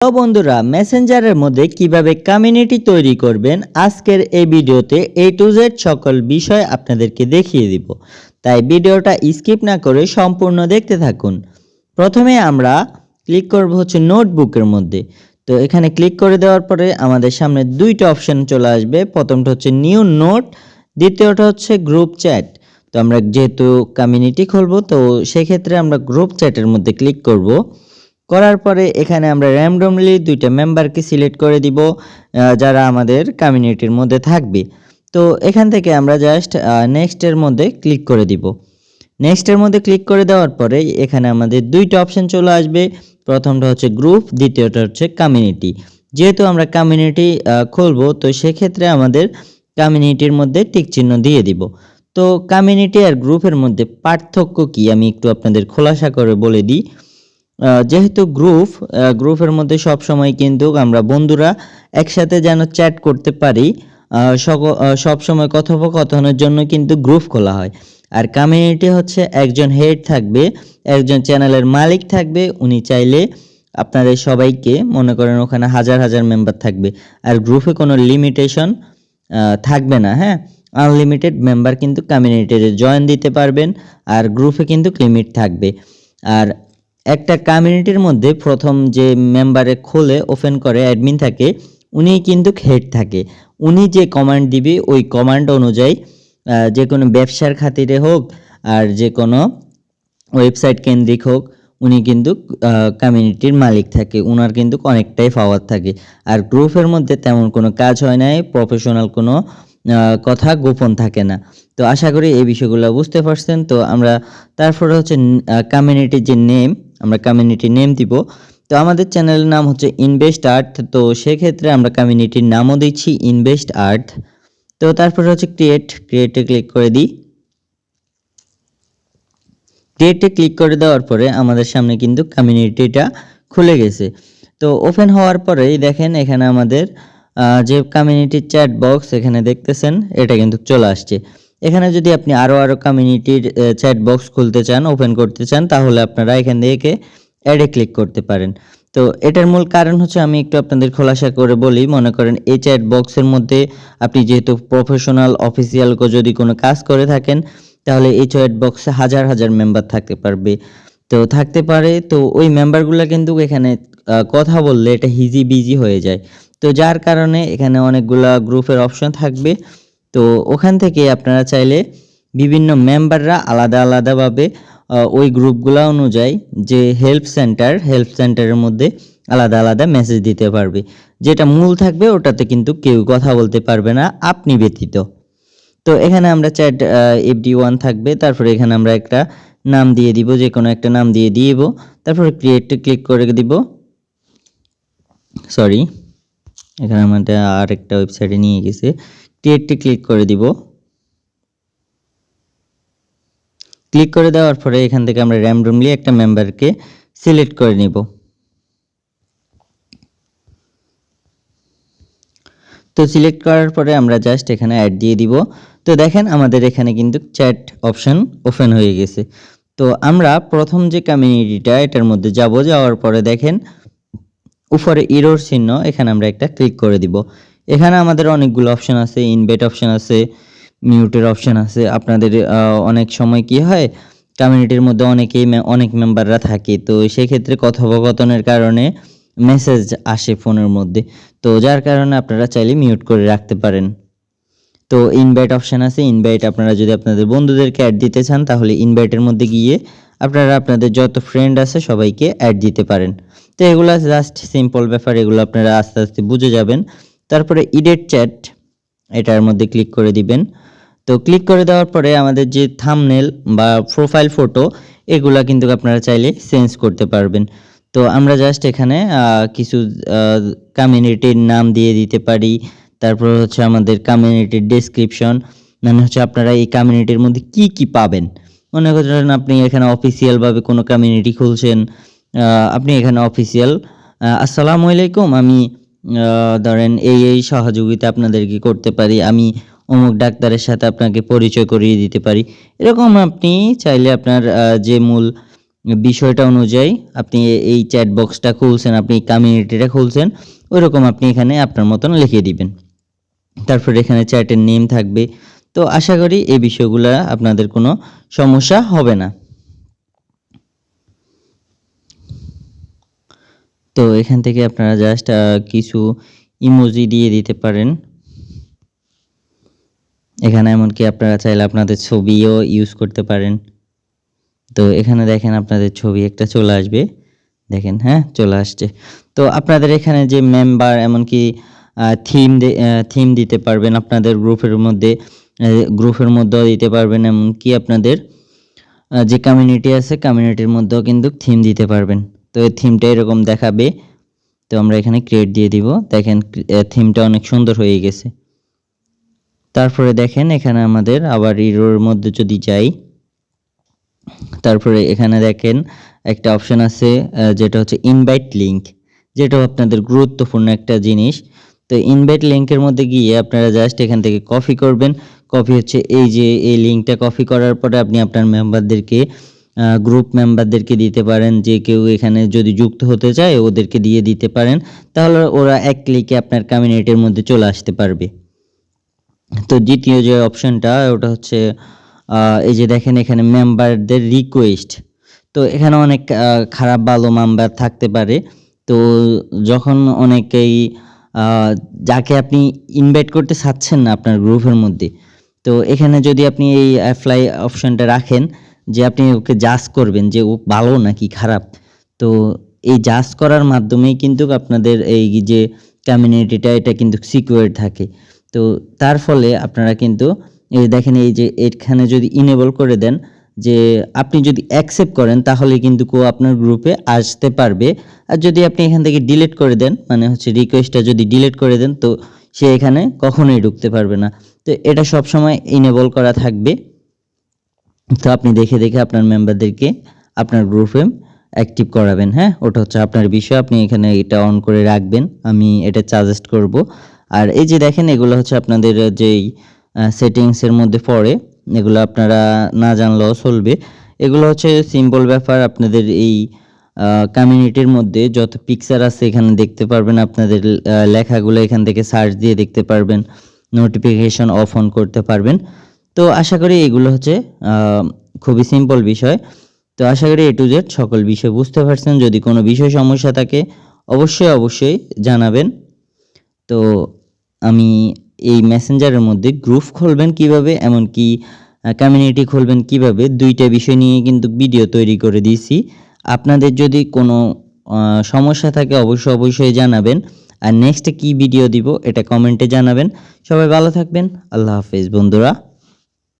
তো বন্ধুরা মেসেঞ্জারের মধ্যে কীভাবে কমিউনিটি তৈরি করবেন, আজকের এই ভিডিওতে এ টু জেড সকল বিষয় আপনাদেরকে দেখিয়ে দিব। তাই ভিডিওটা স্কিপ না করে সম্পূর্ণ দেখতে থাকুন। প্রথমে আমরা ক্লিক করব হচ্ছে নোটবুকের মধ্যে। তো এখানে ক্লিক করে দেওয়ার পরে আমাদের সামনে দুইটা অপশন চলে আসবে। প্রথমটা হচ্ছে নিউ নোট দ্বিতীয়টা হচ্ছে গ্রুপ চ্যাট তো আমরা যেহেতু কমিউনিটি খুলবো, তো সেক্ষেত্রে আমরা গ্রুপ চ্যাটের মধ্যে ক্লিক করব। করার পরে এখানে আমরা র্যান্ডমলি দুইটা মেম্বারকে সিলেক্ট করে দিব যারা আমাদের কমিউনিটির মধ্যে থাকবে। তো এখান থেকে আমরা জাস্ট নেক্সটের মধ্যে ক্লিক করে দিব। নেক্সটের মধ্যে ক্লিক করে দেওয়ার পরে এখানে আমাদের দুইটা অপশন চলে আসবে। প্রথমটা হচ্ছে গ্রুপ দ্বিতীয়টা হচ্ছে কমিউনিটি যেহেতু আমরা কমিউনিটি খুলবো, তো সেক্ষেত্রে আমাদের কমিউনিটির মধ্যে টিক চিহ্ন দিয়ে দিব। তো কমিউনিটি আর গ্রুপের মধ্যে পার্থক্য কি? আমি একটু আপনাদের খোলাসা করে বলে দিই। যেহেতু গ্রুপ গ্রুপের মধ্যে সব সময় কিন্তু আমরা বন্ধুরা একসাথে যেন চ্যাট করতে পারি সব সময় কথোপকথনের জন্য কিন্তু গ্রুপ খোলা হয়। আর কমিউনিটি হচ্ছে একজন হেড থাকবে, একজন চ্যানেলের মালিক থাকবে, উনি চাইলে আপনাদের সবাইকে মনে করেন ওখানে হাজার হাজার মেম্বার থাকবে। আর গ্রুপে কোনো লিমিটেশন থাকবে না হ্যাঁ? আনলিমিটেড মেম্বার কিন্তু কমিউনিটিতে জয়েন দিতে পারবেন, আর গ্রুপে কিন্তু লিমিট থাকবে। আর একটা কমিউনিটির মধ্যে প্রথম যে মেম্বারে খোলে ওপেন করে অ্যাডমিন থাকে, উনি কিন্তু হেড থাকে। উনি যে কমান্ড দিবে, ওই কমান্ড অনুযায়ী যে কোনো ব্যবসার খাতিরে হোক আর যে কোনো ওয়েবসাইট কেন্দ্রিক হোক, উনি কিন্তু কমিউনিটির মালিক থাকে। ওনার কিন্তু অনেকটাই পাওয়ার থাকে। আর গ্রুপের মধ্যে তেমন কোনো কাজ হয় নাই প্রফেশনাল কোনো কথা গোপন থাকে না। তো আশা করি এই বিষয়গুলো বুঝতে পারছেন। তো আমরা তারপরে হচ্ছে কমিউনিটির যে নেম আমরা কমিউনিটি নেম দিব। তো আমাদের চ্যানেলের নাম হচ্ছে ইনভেস্ট আর্ট তো সেক্ষেত্রে আমরা কমিউনিটির নামও দিচ্ছি ইনভেস্ট আর্ট তো তারপরে হচ্ছে ক্রিয়েট ক্রিয়েটে ক্লিক করে দিই। ক্রিয়েটে ক্লিক করে দেওয়ার পরে আমাদের সামনে কিন্তু কমিউনিটিটা খুলে গেছে। তো ওপেন হওয়ার পরেই দেখেন এখানে আমাদের যে কমিউনিটির চ্যাট বক্স এখানে দেখতেছেন, এটা কিন্তু চলে আসছে। এখানে যদি আপনি আরও আরও কমিউনিটির চ্যাট বক্স খুলতে চান ওপেন করতে চান, তাহলে আপনারা এখান থেকে অ্যাডে ক্লিক করতে পারেন। তো এটার মূল কারণ হচ্ছে আমি একটু আপনাদের খোলাসা করে বলি, মনে করেন এই চ্যাট বক্সের মধ্যে আপনি যেহেতু প্রফেশনাল অফিসিয়াল যদি কোনো কাজ করে থাকেন, তাহলে এই চ্যাট বক্সে হাজার হাজার মেম্বার থাকতে পারবে। তো থাকতে পারে, তো ওই মেম্বারগুলো কিন্তু এখানে কথা বললে এটা হিজি বিজি হয়ে যায়। তো যার কারণে এখানে অনেকগুলা গ্রুপের অপশন থাকবে। তো ওখান থেকে আপনারা চাইলে বিভিন্ন মেম্বাররা আলাদা আলাদাভাবে ওই গ্রুপগুলো অনুযায়ী যে হেল্প সেন্টার, হেল্প সেন্টারের মধ্যে আলাদা আলাদা মেসেজ দিতে পারবে। যেটা মূল থাকবে ওটাতে কিন্তু কেউ কথা বলতে পারবে না, আপনি ব্যতীত। তো এখানে আমরা চ্যাট এফডি ওয়ান থাকবে, তারপরে এখানে আমরা একটা নাম দিয়ে দিব যে কোনো একটা নাম দিয়ে দিব, তারপরে ক্রিয়েটে ক্লিক করে দিব। সরি এখানে আমাদের আর একটা ওয়েবসাইটে নিয়ে গেছে। ক্রিয়েটে ক্লিক করে দিব। ক্লিক করে দেওয়ার পরে এখান থেকে আমরা র্যান্ডমলি একটা মেম্বারকে সিলেক্ট করে নিব। তো সিলেক্ট করার পরে আমরা জাস্ট এখানে অ্যাড দিয়ে দিব। তো দেখেন আমাদের এখানে কিন্তু চ্যাট অপশন ওপেন হয়ে গেছে। তো আমরা প্রথম যে কমিউনিটিটা এটার মধ্যে যাব, যাওয়ার পরে দেখেন উপরে ইরোর চিহ্ন, এখানে আমরা একটা ক্লিক করে দিব। এখানে আমাদের অনেকগুলো অপশন আছে ইনভাইট অপশন আছে মিউটের অপশন আছে। আপনাদের অনেক সময় কি হয় কমিউনিটির মধ্যে অনেকেই অনেক মেম্বাররা থাকে। তো সেক্ষেত্রে কথোপকথনের কারণে মেসেজ আসে ফোনের মধ্যে। তো যার কারণে আপনারা চাইলে মিউট করে রাখতে পারেন। তো ইনভাইট অপশান আছে। ইনভাইট আপনারা যদি আপনাদের বন্ধুদেরকে অ্যাড দিতে চান, তাহলে ইনভাইটের মধ্যে গিয়ে আপনারা আপনাদের যত ফ্রেন্ড আছে সবাইকে অ্যাড দিতে পারেন। তো এগুলো জাস্ট সিম্পল ব্যাপার, এগুলো আপনারা আস্তে আস্তে বুঝে যাবেন। তারপরে ইডেট চ্যাট এটার মধ্যে ক্লিক করে দিবেন। তো ক্লিক করে দেওয়ার পরে আমাদের যে থামনেল বা প্রোফাইল ফটো এগুলা কিন্তু আপনারা চাইলে চেঞ্জ করতে পারবেন। তো আমরা জাস্ট এখানে কিছু কমিউনিটির নাম দিয়ে দিতে পারি। তারপর হচ্ছে আমাদের কমিউনিটির ডেসক্রিপশন মানে হচ্ছে আপনারা এই কমিউনিটির মধ্যে কি কি পাবেন। মনে করেন আপনি এখানে অফিসিয়ালভাবে কোনো কমিউনিটি খুলছেন আপনি এখানে অফিসিয়াল আসসালামু আলাইকুম। আমি ধরেন এই এই সহযোগিতা আপনাদেরকে করতে পারি। আমি অমুক ডাক্তারের সাথে আপনাকে পরিচয় করিয়ে দিতে পারি। এরকম আপনি চাইলে আপনার যে মূল বিষয়টা অনুযায়ী আপনি এই চ্যাট বক্সটা খুলছেন, আপনি কমিউনিটিটা খুলছেন, ওইরকম আপনি এখানে আপনার মতন লিখে দিবেন। তারপর এখানে চ্যাটের নেম থাকবে। তো আশা করি এই বিষয়গুলো আপনাদের কোনো সমস্যা হবে না। তো এখান থেকে আপনারা জাস্ট কিছু ইমোজি দিয়ে দিতে পারেন। এখানে এমনকি আপনারা চাইলে আপনাদের ছবিও ইউজ করতে পারেন। তো এখানে দেখেন আপনাদের ছবি একটা চলে আসবে। দেখেন হ্যাঁ চলে আসছে। তো আপনাদের এখানে যে মেম্বার এমনকি থিম থিম দিতে পারবেন আপনাদের গ্রুপের মধ্যে গ্রুপের মধ্যেও দিতে পারবেন এমনকি আপনাদের যে কমিউনিটি আছে কমিউনিটির মধ্যেও কিন্তু থিম দিতে পারবেন। তো এই থিমটা এরকম দেখাবে। তো আমরা এখানে ক্রিয়েট দিয়ে দিব। দেখেন থিমটা অনেক সুন্দর হয়ে গেছে। তারপরে দেখেন, এখানে আমাদের আবার ইরোর মধ্যে যদি যাই, তারপরে এখানে দেখেন, একটা অপশন আছে যেটা হচ্ছে ইনভাইট লিংক যেটা আপনাদের গুরুত্বপূর্ণ একটা জিনিস। তো ইনভাইট লিংকের মধ্যে গিয়ে আপনারা জাস্ট এখান থেকে কপি করবেন। কপি হচ্ছে এই যে, এই লিঙ্কটা কপি করার পরে আপনি আপনার মেম্বারদেরকে গ্রুপ মেম্বারদেরকে দিতে পারেন, যে কেউ এখানে যদি যুক্ত হতে চায়, ওদেরকে দিয়ে দিতে পারেন, তাহলে ওরা এক ক্লিকে আপনার কমিউনিটির মধ্যে চলে আসতে পারবে। তো দ্বিতীয় যে অপশনটা ওটা হচ্ছে এই যে দেখেন এখানে মেম্বারদের রিকোয়েস্ট তো এখানে অনেক খারাপ ভালো মেম্বার থাকতে পারে। তো যখন অনেকেই যাকে আপনি ইনভাইট করতে চাচ্ছেন না আপনার গ্রুপের মধ্যে, তো এখানে যদি আপনি এই অ্যাপ্লাই অপশনটা রাখেন যে আপনি ওকে জাজ করবেন যে ও ভালো নাকি খারাপ। তো এই জাজ করার মাধ্যমেই কিন্তু আপনাদের এই যে কমিউনিটিটা এটা কিন্তু সিকিউর থাকে। তো তার ফলে আপনারা কিন্তু এই দেখেন, এই যে এখানে যদি ইনেবল করে দেন যে আপনি যদি অ্যাকসেপ্ট করেন, তাহলে কিন্তু কেউ আপনার গ্রুপে আসতে পারবে। আর যদি আপনি এখান থেকে ডিলিট করে দেন মানে হচ্ছে রিকোয়েস্টটা যদি ডিলিট করে দেন, তো সে এখানে কখনোই ঢুকতে পারবে না। তো এটা সব সময় ইনেবল করা থাকবে। তো আপনি দেখে দেখে আপনার মেম্বারদেরকে আপনার গ্রুপে অ্যাক্টিভ করাবেন হ্যাঁ? ওটা হচ্ছে আপনার বিষয়, আপনি এখানে এটা অন করে রাখবেন, আমি এটা সাজেস্ট করব। আর এই যে দেখেন, এগুলো হচ্ছে আপনাদের যেই সেটিংসের মধ্যে পড়ে, এগুলো আপনারা না জানলেও চলবে। এগুলো হচ্ছে সিম্পল ব্যাপার, আপনাদের এই কমিউনিটির মধ্যে যত পিকচার আছে এখানে দেখতে পারবেন, আপনাদের লেখাগুলো এখান থেকে সার্চ দিয়ে দেখতে পারবেন নোটিফিকেশন অফ অন করতে পারবেন। তো আশা করি এগুলো হচ্ছে খুবই সিম্পল বিষয়। তো আশা করি এ টু জেড সকল বিষয় বুঝতে পারছেন। যদি কোনো বিষয় সমস্যা থাকে, অবশ্যই অবশ্যই জানাবেন। তো আমি এই মেসেঞ্জারের মধ্যে গ্রুপ খুলবেন কীভাবে, এমনকি কমিউনিটি খুলবেন কীভাবে, দুইটা বিষয় নিয়ে কিন্তু ভিডিও তৈরি করে দিয়েছি। আপনাদের যদি কোনো সমস্যা থাকে, অবশ্যই অবশ্যই জানাবেন। আর নেক্সটে কি ভিডিও দিব, এটা কমেন্টে জানাবেন। সবাই ভালো থাকবেন। আল্লাহ হাফেজ, বন্ধুরা।